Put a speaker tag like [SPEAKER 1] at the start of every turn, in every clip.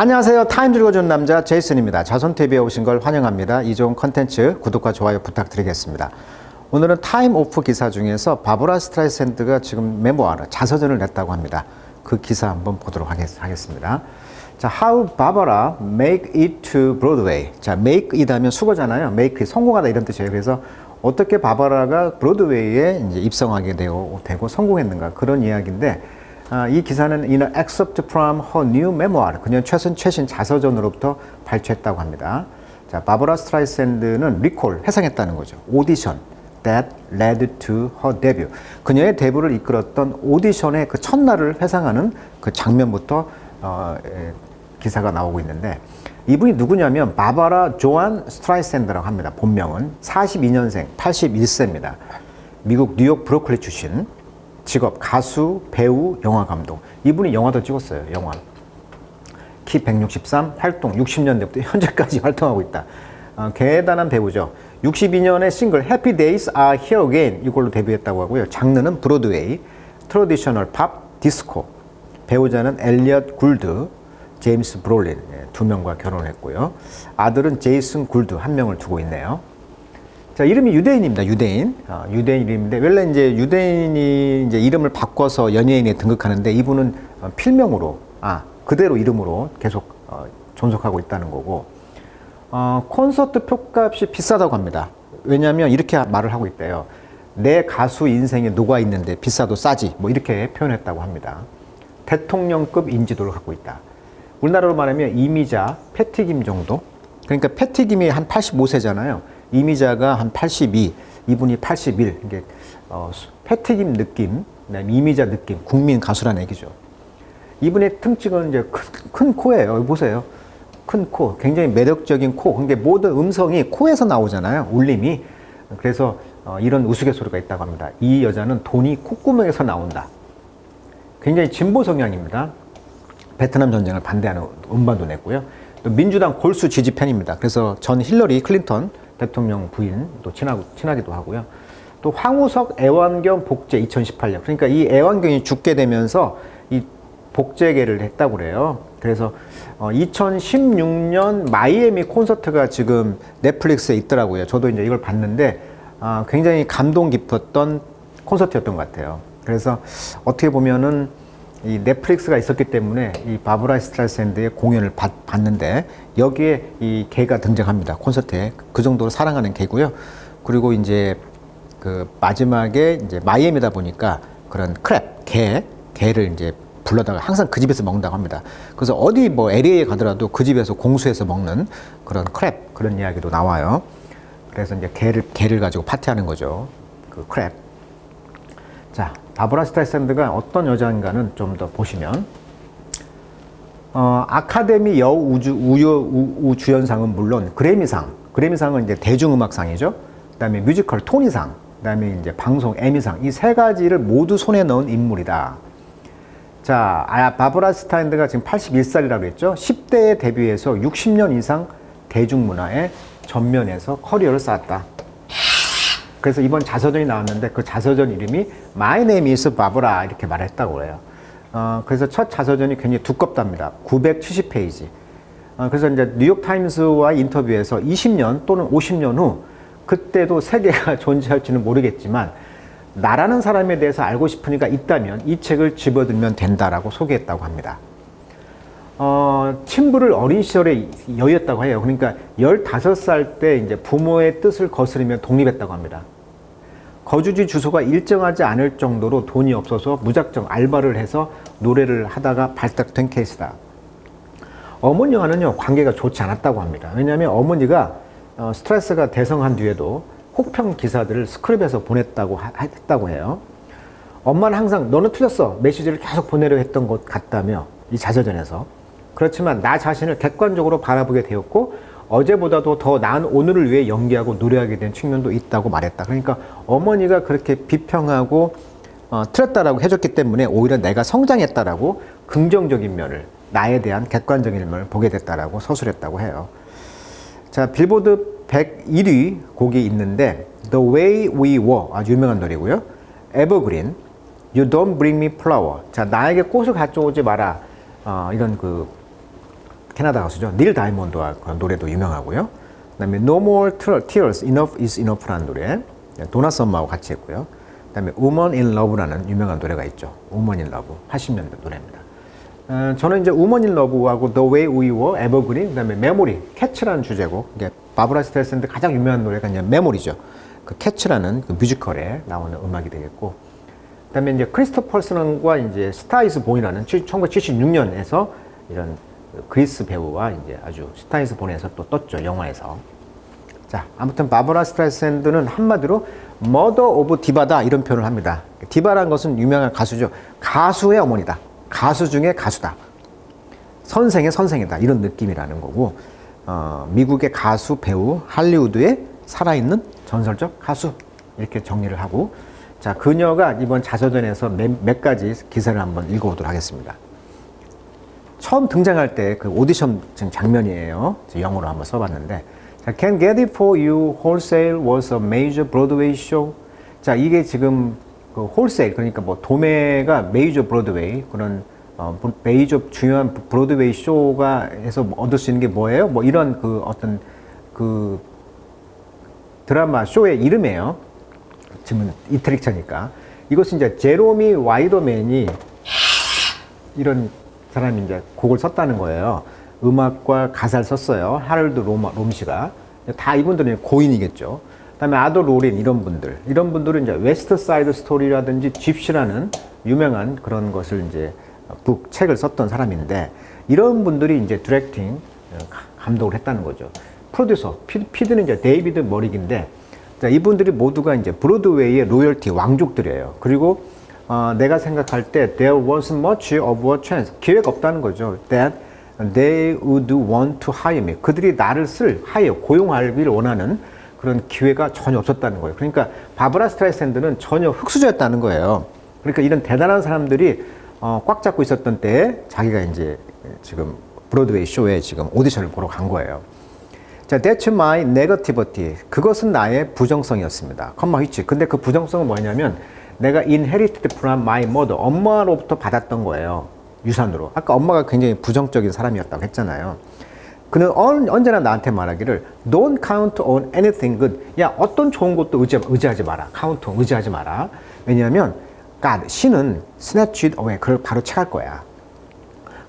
[SPEAKER 1] 안녕하세요. 타임 읽어주는 남자 제이슨입니다. 자손TV에 오신 걸 환영합니다. 이 좋은 컨텐츠 구독과 좋아요 부탁드리겠습니다. 오늘은 타임 오프 기사 중에서 바브라 스트라이샌드가 지금 메모아를 자서전을 냈다고 합니다. 그 기사 한번 보도록 하겠, 습니다 자, How Barbara Make It to Broadway. 자, make 하면 수거잖아요. make 성공하다 이런 뜻이에요. 그래서 어떻게 바바라가 브로드웨이에 이제 입성하게 되고, 되고 성공했는가 그런 이야기인데 아, 이 기사는 in an excerpt from her new memoir, 그녀 최신 최신 자서전으로부터 발췌했다고 합니다. 자, 바버라 스트라이샌드는 리콜, 해상했다는 거죠. 오디션 that led to her debut. 그녀의 데뷔를 이끌었던 오디션의 그 첫날을 회상하는 그 장면부터 어, 에, 기사가 나오고 있는데 이분이 누구냐면 바바라 조안 스트라이샌드라고 합니다. 본명은 42년생, 81세입니다. 미국 뉴욕 브로클리 출신. 직업 가수, 배우, 영화 감독. 이분이 영화도 찍었어요. 영화. 키 163, 활동 60년대부터 현재까지 활동하고 있다. 어, 대단한 배우죠. 62년에 싱글 Happy Days Are Here Again 이걸로 데뷔했다고 하고요. 장르는 브로드웨이, 트러디셔널 팝, 디스코. 배우자는 엘리엇 굴드, 제임스 브롤린 예, 두 명과 결혼했고요. 아들은 제이슨 굴드 한 명을 두고 있네요. 자, 이름이 유대인입니다. 유대인. 어, 유대인 이름인데, 원래 이제 유대인이 이제 이름을 바꿔서 연예인에 등극하는데, 이분은 어, 필명으로, 아, 그대로 이름으로 계속 어, 존속하고 있다는 거고, 어, 콘서트 표값이 비싸다고 합니다. 왜냐하면 이렇게 말을 하고 있대요. 내 가수 인생에 녹아 있는데 비싸도 싸지. 뭐 이렇게 표현했다고 합니다. 대통령급 인지도를 갖고 있다. 우리나라로 말하면 이미자, 패티김 정도. 그러니까 패티김이 한 85세잖아요. 이미자가 한 82, 이분이 81. 이게 어, 패티김 느낌, 이미자 느낌, 국민 가수라는 얘기죠. 이분의 특징은 이제 큰, 큰 코예요. 보세요. 큰 코, 굉장히 매력적인 코. 근데 모든 음성이 코에서 나오잖아요. 울림이. 그래서 어, 이런 우스갯소리가 있다고 합니다. 이 여자는 돈이 콧구멍에서 나온다. 굉장히 진보 성향입니다. 베트남 전쟁을 반대하는 음반도 냈고요. 또 민주당 골수 지지 팬입니다. 그래서 전 힐러리 클린턴 대통령 부인도 친하고, 친하기도 하고요. 또 황우석 애완경 복제 2018년. 그러니까 이 애완경이 죽게 되면서 이 복제계를 했다고 그래요. 그래서 어, 2016년 마이애미 콘서트가 지금 넷플릭스에 있더라고요. 저도 이제 이걸 봤는데 아, 굉장히 감동 깊었던 콘서트였던 것 같아요. 그래서 어떻게 보면은 이 넷플릭스가 있었기 때문에 이 바브라 스트라샌드의 공연을 봤, 봤는데 여기에 이 개가 등장합니다. 콘서트에 그 정도로 사랑하는 개고요. 그리고 이제 그 마지막에 이제 마이애미다 보니까 그런 크랩 개 개를 이제 불러다가 항상 그 집에서 먹는다고 합니다. 그래서 어디 뭐 LA에 가더라도 그 집에서 공수해서 먹는 그런 크랩 그런 이야기도 나와요. 그래서 이제 개를 개를 가지고 파티하는 거죠. 그 크랩. 자, 바브라 스트라이샌드가 어떤 여자인가는 좀 더 보시면 어, 아카데미 여우주 우유 우 주연상은 물론 그래미상, 그래미상은 이제 대중음악상이죠. 그다음에 뮤지컬 토니상, 그다음에 이제 방송 에미상 이 세 가지를 모두 손에 넣은 인물이다. 자, 아, 바브라 스타인드가 지금 81살이라고 했죠. 10대에 데뷔해서 60년 이상 대중문화의 전면에서 커리어를 쌓았다. 그래서 이번 자서전이 나왔는데 그 자서전 이름이 My Name is Barbara 이렇게 말했다고 그래요. 어, 그래서 첫 자서전이 굉장히 두껍답니다. 970페이지. 어, 그래서 이제 뉴욕 타임스와 인터뷰에서 20년 또는 50년 후 그때도 세계가 존재할지는 모르겠지만 나라는 사람에 대해서 알고 싶으니까 있다면 이 책을 집어들면 된다라고 소개했다고 합니다. 어, 친부를 어린 시절에 여였다고 해요. 그러니까 15살 때 이제 부모의 뜻을 거스르며 독립했다고 합니다. 거주지 주소가 일정하지 않을 정도로 돈이 없어서 무작정 알바를 해서 노래를 하다가 발탁된 케이스다. 어머니와는요, 관계가 좋지 않았다고 합니다. 왜냐하면 어머니가 어, 스트레스가 대성한 뒤에도 혹평 기사들을 스크립에서 보냈다고 하, 했다고 해요. 엄마는 항상 너는 틀렸어 메시지를 계속 보내려 했던 것 같다며 이 자서전에서 그렇지만 나 자신을 객관적으로 바라보게 되었고 어제보다도 더 나은 오늘을 위해 연기하고 노래하게 된 측면도 있다고 말했다. 그러니까 어머니가 그렇게 비평하고 어, 틀렸다라고 해줬기 때문에 오히려 내가 성장했다라고 긍정적인 면을 나에 대한 객관적인 면을 보게 됐다라고 서술했다고 해요. 자 빌보드 101위 곡이 있는데 The Way We Were 아주 유명한 노래고요. Evergreen, You Don't Bring Me Flower. 자 나에게 꽃을 가져오지 마라. 어, 이런 그 캐나다 가수죠. 닐 다이몬드와 그런 노래도 유명하고요. 그다음에 No More Tears, Enough Is Enough라는 노래, 도나 썸마하고 같이 했고요. 그다음에 Woman in Love라는 유명한 노래가 있죠. Woman in Love, 80년대 노래입니다. 어, 저는 이제 Woman in Love하고 The Way We Were, Evergreen, 그다음에 메모리, 캐치라는 주제곡. 이게 바브라 스트레이샌드 가장 유명한 노래가 이제 메모리죠. 그 캐치라는 그 뮤지컬에 나오는 음악이 되겠고, 그다음에 이제 크리스토퍼슨과 이제 스타이즈 본이라는 1976년에서 이런 그리스 배우와 이제 아주 스타이즈 본에서 또 떴죠 영화에서. 자 아무튼 바브라 스트라이샌드는 한마디로 머더 오브 디바다 이런 표현을 합니다. 디바라는 것은 유명한 가수죠. 가수의 어머니다. 가수 중에 가수다. 선생의 선생이다 이런 느낌이라는 거고 어, 미국의 가수 배우 할리우드의 살아있는 전설적 가수 이렇게 정리를 하고 자 그녀가 이번 자서전에서 몇, 몇 가지 기사를 한번 읽어보도록 하겠습니다. 처음 등장할 때 그 오디션 장면이에요. 영어로 한번 써봤는데 자, Can Get It For You Wholesale was a major Broadway show. 자 이게 지금 그 홀세일 그러니까 뭐 도매가 메이저 브로드웨이 그런 어, 메이저 중요한 브로드웨이 쇼가 해서 얻을 수 있는 게 뭐예요? 뭐 이런 그 어떤 그 드라마 쇼의 이름이에요. 지금 이태릭처니까 이것은 이제 제로미 와이더맨이 이런 사람이 이제 곡을 썼다는 거예요. 음악과 가사를 썼어요. 하럴드 롬, 롬씨가. 다 이분들은 고인이겠죠. 그다음에 아더 로린 이런 분들. 이런 분들은 이제 웨스트 사이드 스토리라든지 집시라는 유명한 그런 것을 이제 북 책을 썼던 사람인데 이런 분들이 이제 디렉팅 어, 감독을 했다는 거죠. 프로듀서 피, 드 는 이제 데이비드 머릭인데 자, 이분들이 모두가 이제 브로드웨이의 로열티 왕족들이에요. 그리고 어, 내가 생각할 때 there wasn't much of a chance 기회가 없다는 거죠. That they would want to hire me. 그들이 나를 쓸 hire 고용하기를 원하는 그런 기회가 전혀 없었다는 거예요. 그러니까 바브라 스트라이샌드는 전혀 흑수저였다는 거예요. 그러니까 이런 대단한 사람들이 어, 꽉 잡고 있었던 때에 자기가 이제 지금 브로드웨이 쇼에 지금 오디션을 보러 간 거예요. 자, that's my negativity. 그것은 나의 부정성이었습니다. 컴마 휘치. 근데 그 부정성은 뭐냐면 내가 inherited from my mother. 엄마로부터 받았던 거예요. 유산으로. 아까 엄마가 굉장히 부정적인 사람이었다고 했잖아요. 그는 언, 언제나 나한테 말하기를 Don't count on anything good. 야, 어떤 좋은 것도 의지, 의지하지 마라. count on, 의지하지 마라. 왜냐하면 God, 신은 snatch it away. 그걸 바로 채갈 거야.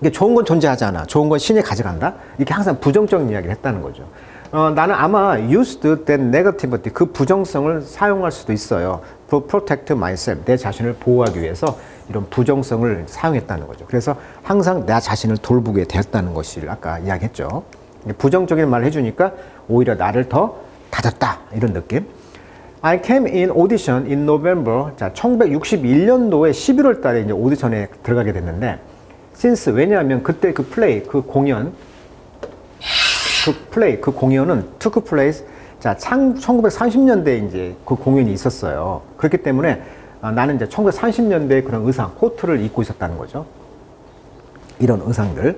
[SPEAKER 1] 이게 좋은 건 존재하지 않아. 좋은 건 신이 가져간다. 이렇게 항상 부정적인 이야기를 했다는 거죠. 어, 나는 아마 used that negativity 그 부정성을 사용할 수도 있어요. Protect myself 내 자신을 보호하기 위해서 이런 부정성을 사용했다는 거죠. 그래서 항상 내 자신을 돌보게 되었다는 것을 아까 이야기했죠. 부정적인 말을 해주니까 오히려 나를 더 다졌다 이런 느낌. I came in audition in November. 자, 1961년도에 11월 달에 이제 오디션에 들어가게 됐는데, since 왜냐하면 그때 그 플레이, 그 공연, 그 플레이, 그 공연은 took place. 자, 1930년대에 이제 그 공연이 있었어요. 그렇기 때문에 아, 나는 이제 1930년대 그런 의상, 코트를 입고 있었다는 거죠. 이런 의상들.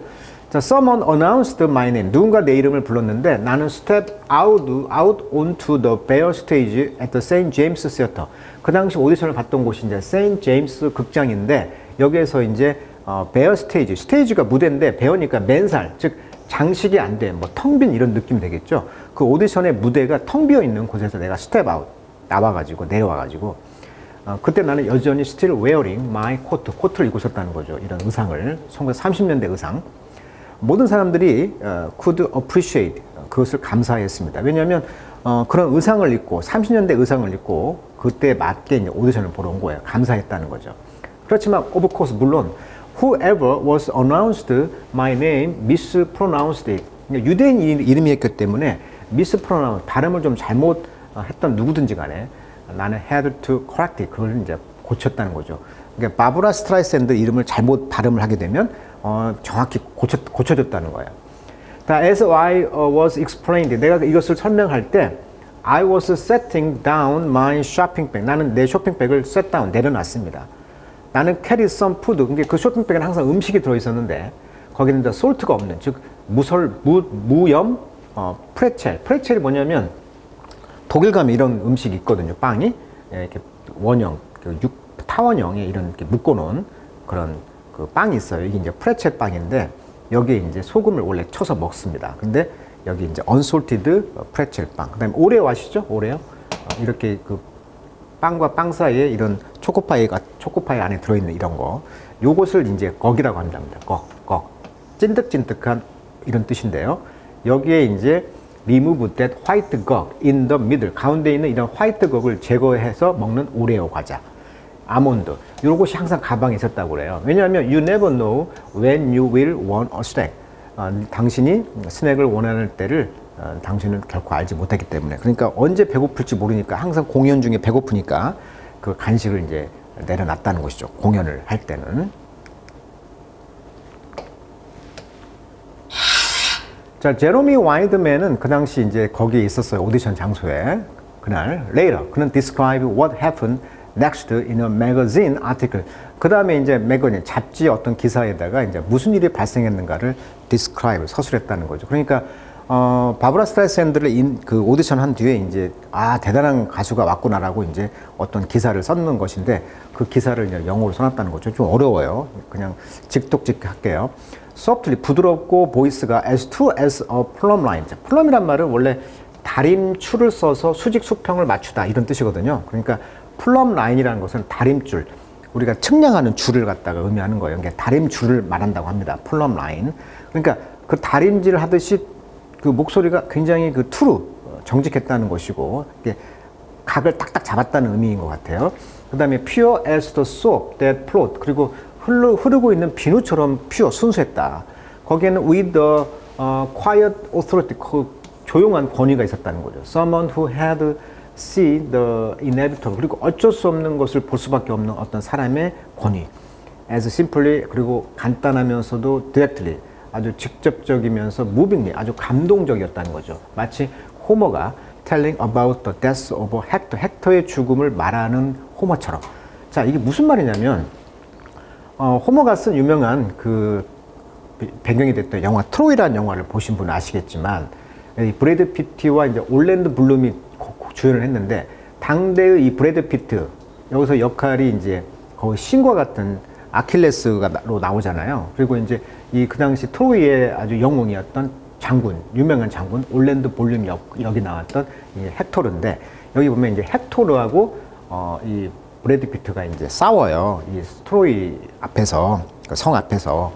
[SPEAKER 1] 자, someone announced my name. 누군가 내 이름을 불렀는데 나는 step out, out onto the bare stage at the St. James Theater. 그 당시 오디션을 봤던 곳이 이제 St. James 극장인데 여기에서 이제 어, bare stage, 스테이지가 무대인데 배우니까 맨살, 즉 장식이 안 돼, 뭐텅 빈 이런 느낌이 되겠죠. 그 오디션의 무대가 텅 비어 있는 곳에서 내가 스텝 아웃 나와가지고 내려와가지고 어, 그때 나는 여전히 still wearing my coat, 코트를 입고 있었다는 거죠. 이런 의상을 1930년대 의상. 모든 사람들이 어, could appreciate 그것을 감사했습니다. 왜냐하면 어, 그런 의상을 입고 30년대 의상을 입고 그때 맞게 이제 오디션을 보러 온 거예요. 감사했다는 거죠. 그렇지만 course 물론 whoever was announced my name mispronounced it. 그러니까 유대인 이름이었기 때문에 mispronounce 발음을 좀 잘못 했던 누구든지 간에 나는 had to correct it. 그걸 이제 고쳤다는 거죠. 그러니까 바브라 스트라이샌드 이름을 잘못 발음을 하게 되면 어, 정확히 고쳐, 고쳐줬다는 거예요. As I was explained, 내가 이것을 설명할 때 I was setting down my shopping bag. 나는 내 쇼핑백을 set down, 내려놨습니다. 나는 carry some food. 그러니까 그 쇼핑백에는 항상 음식이 들어있었는데 거기는 이제 salt가 없는, 즉 무설, 무, 무염, 어, 프레첼. 프레첼이 뭐냐면 독일 가면 이런 음식이 있거든요. 빵이 예, 이렇게 원형, 그 육, 타원형에 이런 이렇게 묶어놓은 그런 그 빵이 있어요. 이게 이제 프레첼 빵인데 여기에 이제 소금을 원래 쳐서 먹습니다. 근데 여기 이제 unsalted 프레첼 빵. 그다음에 오레오 아시죠? 오레오. 어, 이렇게 그 빵과 빵 사이에 이런 초코파이가 초코파이 안에 들어있는 이런 거. 요것을 이제 꺽이라고 합니다. 꺽, 꺽. 찐득찐득한 이런 뜻인데요. 여기에 이제 remove that white gog in the middle 가운데 있는 이런 화이트 gog을 제거해서 먹는 오레오 과자. 아몬드 이런 것이 항상 가방에 있었다고 그래요. 왜냐하면 you never know when you will want a snack. 아, 당신이 스낵을 원하는 때를 어, 당신은 결코 알지 못했기 때문에 그러니까 언제 배고플지 모르니까 항상 공연 중에 배고프니까 그 간식을 이제 내려놨다는 것이죠. 공연을 할 때는. 자, 제로미 와이드맨은 그 당시 이제 거기에 있었어요. 오디션 장소에. 그날, later. 그는 describe what happened next in a magazine article. 그 다음에 이제 매거진, 잡지 어떤 기사에다가 이제 무슨 일이 발생했는가를 describe, 서술했다는 거죠. 그러니까, 어, 바브라 스트라이샌드를 인, 그 오디션 한 뒤에 이제, 아, 대단한 가수가 왔구나라고 이제 어떤 기사를 썼는 것인데 그 기사를 이제 영어로 써놨다는 거죠. 좀 어려워요. 그냥 직독직 할게요. softly 부드럽고 보이스가 as to as a plumb line. 자, plum이란 말은 원래 다림줄을 써서 수직 수평을 맞추다 이런 뜻이거든요. 그러니까 플럼 라인이라는 것은 다림줄 우리가 측량하는 줄을 갖다가 의미하는 거예요. 그러니까 다림줄을 말한다고 합니다. 플럼 라인. 그러니까 그 다림질 하듯이 그 목소리가 굉장히 그 투루 정직했다는 것이고 각을 딱딱 잡았다는 의미인 것 같아요. 그 다음에 pure as the soap that flowed 그리고 흘러, 흐르고 있는 비누처럼 pure 순수했다. 거기에는 with the uh, quiet authority 그 조용한 권위가 있었다는 거죠. Someone who had see the inevitable 그리고 어쩔 수 없는 것을 볼 수밖에 없는 어떤 사람의 권위. as simply 그리고 간단하면서도 directly 아주 직접적이면서 movingly 아주 감동적이었다는 거죠. 마치 호머가 telling about the death of 헥터 헥터의 죽음을 말하는 호머처럼. 자 이게 무슨 말이냐면 어, 호머가 쓴 유명한 그 배경이 됐던 영화 트로이라는 영화를 보신 분은 아시겠지만 이 브래드 피트와 이제 올랜드 블룸이 주연을 했는데 당대의 이 브래드 피트 여기서 역할이 이제 거의 신과 같은 아킬레스가로 나오잖아요. 그리고 이제 이 그 당시 트로이의 아주 영웅이었던 장군, 유명한 장군 올랜드 볼륨 역, 여기 나왔던 이 헥토르인데 여기 보면 이제 헥토르하고 어, 이 브래드 피트가 이제 싸워요. 이 트로이 앞에서 그 성 앞에서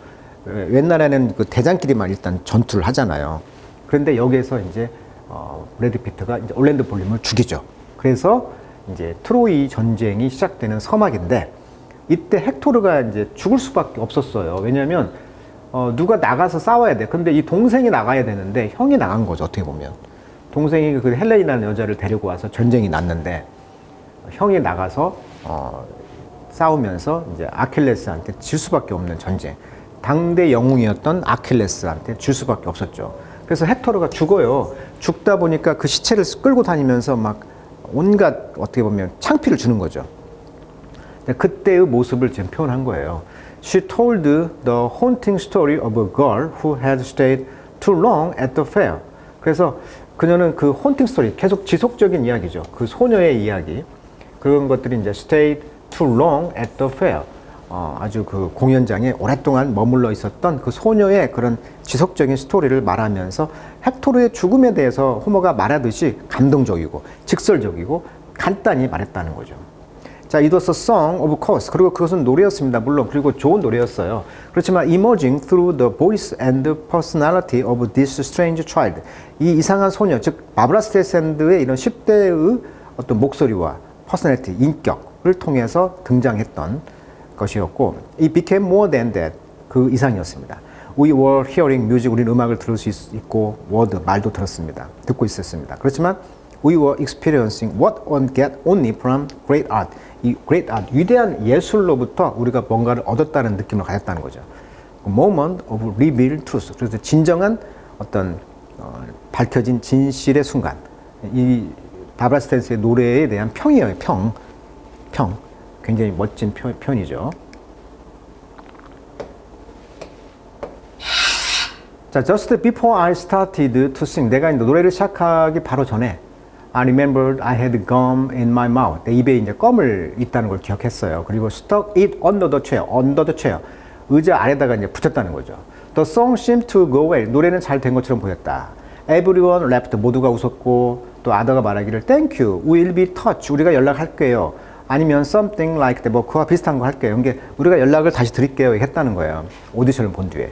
[SPEAKER 1] 옛날에는 그 대장끼리만 일단 전투를 하잖아요. 그런데 여기에서 이제 어, 브래드 피트가 이제 올랜드 볼륨을 죽이죠. 그래서 이제 트로이 전쟁이 시작되는 서막인데 이때 헥토르가 이제 죽을 수밖에 없었어요. 왜냐하면 어, 누가 나가서 싸워야 돼. 근데 이 동생이 나가야 되는데 형이 나간 거죠. 어떻게 보면 동생이 그 헬렌이라는 여자를 데리고 와서 전쟁이 났는데 형이 나가서 어, 싸우면서 이제 아킬레스한테 질 수밖에 없는 전쟁. 당대 영웅이었던 아킬레스한테 질 수밖에 없었죠. 그래서 헥토르가 죽어요. 죽다 보니까 그 시체를 끌고 다니면서 막 온갖 어떻게 보면 창피를 주는 거죠. 그때의 모습을 지금 표현한 거예요. She told the haunting story of a girl who had stayed too long at the fair. 그래서 그녀는 그 haunting story, 계속 지속적인 이야기죠. 그 소녀의 이야기. 그런 것들이 이제 stayed too long at the fair. 어, 아주 그 공연장에 오랫동안 머물러 있었던 그 소녀의 그런 지속적인 스토리를 말하면서 헥토르의 죽음에 대해서 호머가 말하듯이 감동적이고 직설적이고 간단히 말했다는 거죠. 자, it was a song of course. 그리고 그것은 노래였습니다. 물론 그리고 좋은 노래였어요. 그렇지만 emerging through the voice and personality of this strange child. 이 이상한 소녀, 즉 바브라 스트레이샌드의 이런 10대의 어떤 목소리와 퍼스널리티, 인격을 통해서 등장했던 것이었고 it became more than that 그 이상이었습니다. We were hearing music 우리는 음악을 들을 수 있, 있고 word 말도 들었습니다. 듣고 있었습니다. 그렇지만 we were experiencing what one get only from great art. 이 great art 위대한 예술로부터 우리가 뭔가를 얻었다는 느낌을 가졌다는 거죠. moment of revealed truth. 그래서 진정한 어떤 어, 밝혀진 진실의 순간. 이 바브라 스탠스의 노래에 대한 평이에요. 평. 평. 굉장히 멋진 표, 편이죠. 자, just before I started to sing, 내가 노래를 시작하기 바로 전에 I remembered I had gum in my mouth. 내 입에 이제 껌을 있다는 걸 기억했어요. 그리고 stuck it under the chair, under the chair. 의자 아래다가 이제 붙였다는 거죠. The song seemed to go well. 노래는 잘 된 것처럼 보였다. Everyone laughed. 모두가 웃었고 또 아더가 말하기를 Thank you. We'll be touch. 우리가 연락할게요. 아니면 something like that. 뭐 그와 비슷한 거 할게요. 이게 우리가 연락을 다시 드릴게요. 했다는 거예요. 오디션을 본 뒤에.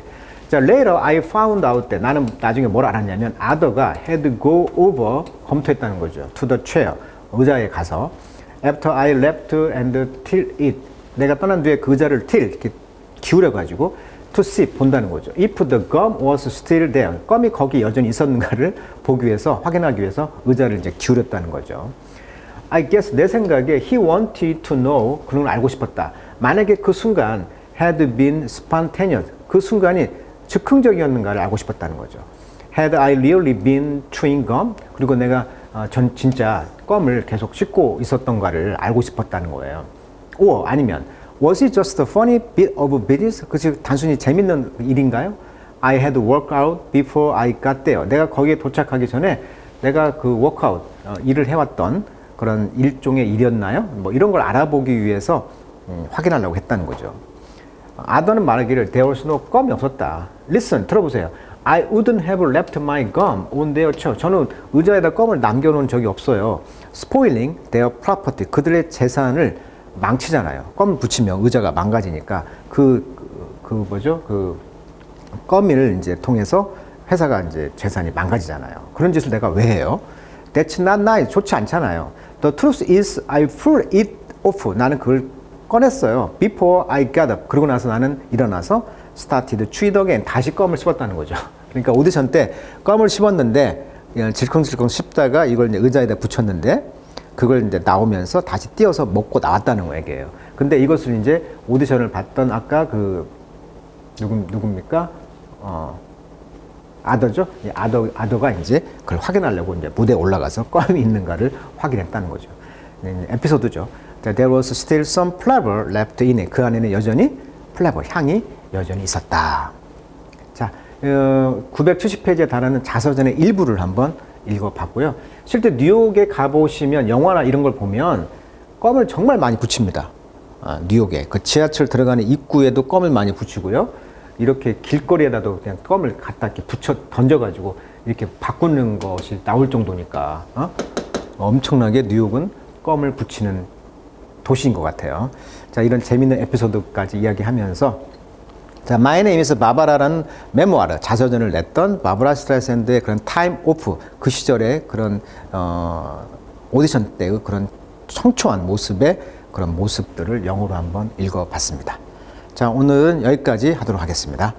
[SPEAKER 1] 자, later I found out that 나는 나중에 뭘 알았냐면 아더가 had go over 검토했다는 거죠. to the chair. 의자에 가서 after I left and till it 내가 떠난 뒤에 그 의자를 till 이렇게 기울여 가지고 to see 본다는 거죠. If the gum was still there, 껌이 거기 여전히 있었는가를 보기 위해서 확인하기 위해서 의자를 이제 기울였다는 거죠. I guess 내 생각에 he wanted to know 그는 알고 싶었다. 만약에 그 순간 had been spontaneous 그 순간이 즉흥적이었는가를 알고 싶었다는 거죠. Had I really been chewing gum 그리고 내가 어, 전 진짜 껌을 계속 씹고 있었던가를 알고 싶었다는 거예요. 오 아니면 Was it just a funny bit of business? 그치 단순히 재밌는 일인가요? I had worked out before I got there. 내가 거기에 도착하기 전에 내가 그 워크아웃 어, 일을 해왔던 그런 일종의 일이었나요? 뭐 이런 걸 알아보기 위해서 음, 확인하려고 했다는 거죠. 아더는 말하기를 there was no 껌이 없었다. Listen, 들어보세요. I wouldn't have left my gum on their chair. 저는 의자에다 껌을 남겨놓은 적이 없어요. Spoiling their property. 그들의 재산을 망치잖아요. 껌을 붙이면 의자가 망가지니까 그, 그, 그 뭐죠? 그 껌을 이제 통해서 회사가 이제 재산이 망가지잖아요. 그런 짓을 내가 왜 해요? That's not nice. 좋지 않잖아요. The truth is I pulled it off. 나는 그걸 꺼냈어요. Before I got up. 그러고 나서 나는 일어나서 started to chew it again. 다시 껌을 씹었다는 거죠. 그러니까 오디션 때 껌을 씹었는데 질컹질컹 씹다가 이걸 이제 의자에다 붙였는데 그걸 이제 나오면서 다시 띄어서 먹고 나왔다는 얘기예요. 근데 이것을 이제 오디션을 봤던 아까 그 누구 누굽니까? 어, 아더죠? 이 아더 아더가 이제 그걸 확인하려고 이제 무대에 올라가서 껌이 있는가를 확인했다는 거죠. 네, 에피소드죠. There was still some flavor left in it. 그 안에는 여전히 플레버 향이 여전히 있었다. 자, 어, 970페이지에 달하는 자서전의 일부를 한번 읽어봤고요. 실제 뉴욕에 가보시면 영화나 이런 걸 보면 껌을 정말 많이 붙입니다. 아, 뉴욕에 그 지하철 들어가는 입구에도 껌을 많이 붙이고요. 이렇게 길거리에다도 그냥 껌을 갖다 이렇게 붙여 던져가지고 이렇게 바꾸는 것이 나올 정도니까 어? 엄청나게 뉴욕은 껌을 붙이는 도시인 것 같아요. 자 이런 재밌는 에피소드까지 이야기하면서 자, Name is 바바라라는 메모아르, 자서전을 냈던 바브라 스트라이샌드의 그런 타임 오프, 그 시절의 그런, 어, 오디션 때의 그런 청초한 모습의 그런 모습들을 영어로 한번 읽어봤습니다. 자, 오늘은 여기까지 하도록 하겠습니다.